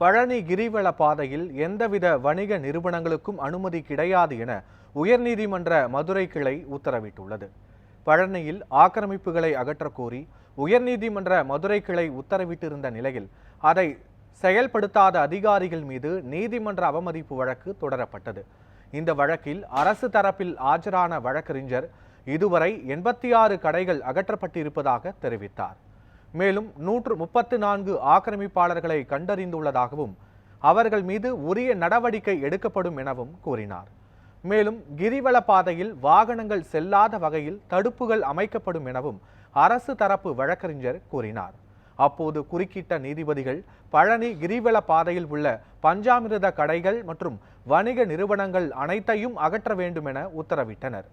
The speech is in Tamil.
பழனி கிரிவல பாதையில் எந்தவித வணிக நிறுவனங்களுக்கும் அனுமதி கிடையாது என உயர்நீதிமன்ற மதுரை கிளை உத்தரவிட்டுள்ளது. பழனியில் ஆக்கிரமிப்புகளை அகற்றக்கோரி உயர்நீதிமன்ற மதுரை கிளை உத்தரவிட்டிருந்த நிலையில் அதை செயல்படுத்தாத அதிகாரிகள் மீது நீதிமன்ற அவமதிப்பு வழக்கு தொடரப்பட்டது. இந்த வழக்கில் அரசு தரப்பில் ஆஜரான வழக்கறிஞர் இதுவரை எண்பத்தி ஆறு கடைகள் அகற்றப்பட்டிருப்பதாக தெரிவித்தார். மேலும் நூற்று முப்பத்து நான்கு ஆக்கிரமிப்பாளர்களை கண்டறிந்துள்ளதாகவும் அவர்கள் மீது உரிய நடவடிக்கை எடுக்கப்படும் எனவும் கூறினார். மேலும் கிரிவல பாதையில் வாகனங்கள் செல்லாத வகையில் தடுப்புகள் அமைக்கப்படும் எனவும் அரசு தரப்பு வழக்கறிஞர் கூறினார். அப்போது குறுக்கிட்ட நீதிபதிகள் பழனி கிரிவல பாதையில் உள்ள பஞ்சாமிரத கடைகள் மற்றும் வணிக நிறுவனங்கள் அனைத்தையும் அகற்ற வேண்டும் என உத்தரவிட்டனர்.